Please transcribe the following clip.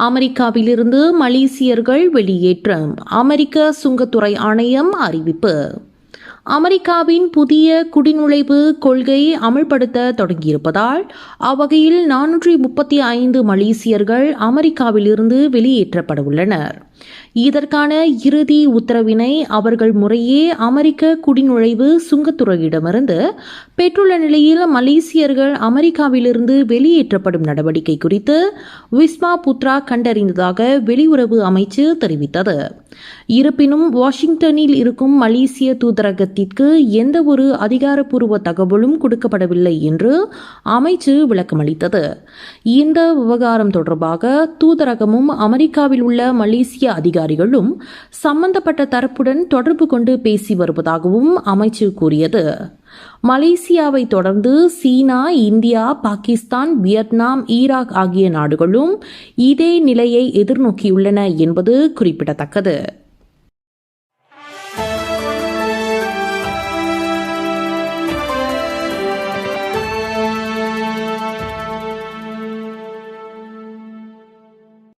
அமெரிக்காவிலிருந்து மலேசியர்கள் வெளியேற்றம் அமெரிக்க சுங்கத்துறை ஆணையம் அறிவிப்பு. அமெரிக்காவின் புதிய குடிநுழைவு கொள்கை அமல்படுத்த தொடங்கியிருப்பதால் அவ்வகையில் நானூற்றி முப்பத்தி ஐந்து மலேசியர்கள் அமெரிக்காவிலிருந்து வெளியேற்றப்பட உள்ளனர். இதற்கான இறுதி உத்தரவினை அவர்கள் முறையே அமெரிக்க குடிநுழைவு சுங்கத்துறையிடமிருந்து பெற்றுள்ள நிலையில் மலேசியர்கள் அமெரிக்காவிலிருந்து வெளியேற்றப்படும் நடவடிக்கை குறித்து விஸ்மா புத்ரா கண்டறிந்ததாக வெளியுறவு அமைச்சு தெரிவித்தது. இருப்பினும் வாஷிங்டனில் இருக்கும் மலேசிய தூதரகத்திற்கு எந்த ஒரு அதிகாரப்பூர்வ தகவலும் கொடுக்கப்படவில்லை என்று அமைச்சு விளக்கமளித்தது. இந்த விவகாரம் தொடர்பாக தூதரகமும் அமெரிக்காவில் உள்ள மலேசிய அதிகாரிகளும் சம்பந்தப்பட்ட தரப்புடன் தொடர்பு கொண்டு பேசி வருவதாகவும் அமைச்சு கூறியது. மலேசியாவை தொடர்ந்து China India Pakistan Vietnam Iraq ஆகிய நாடுகளும் இதே நிலையை எதிர்நோக்கியுள்ளன என்பது குறிப்பிடத்தக்கது.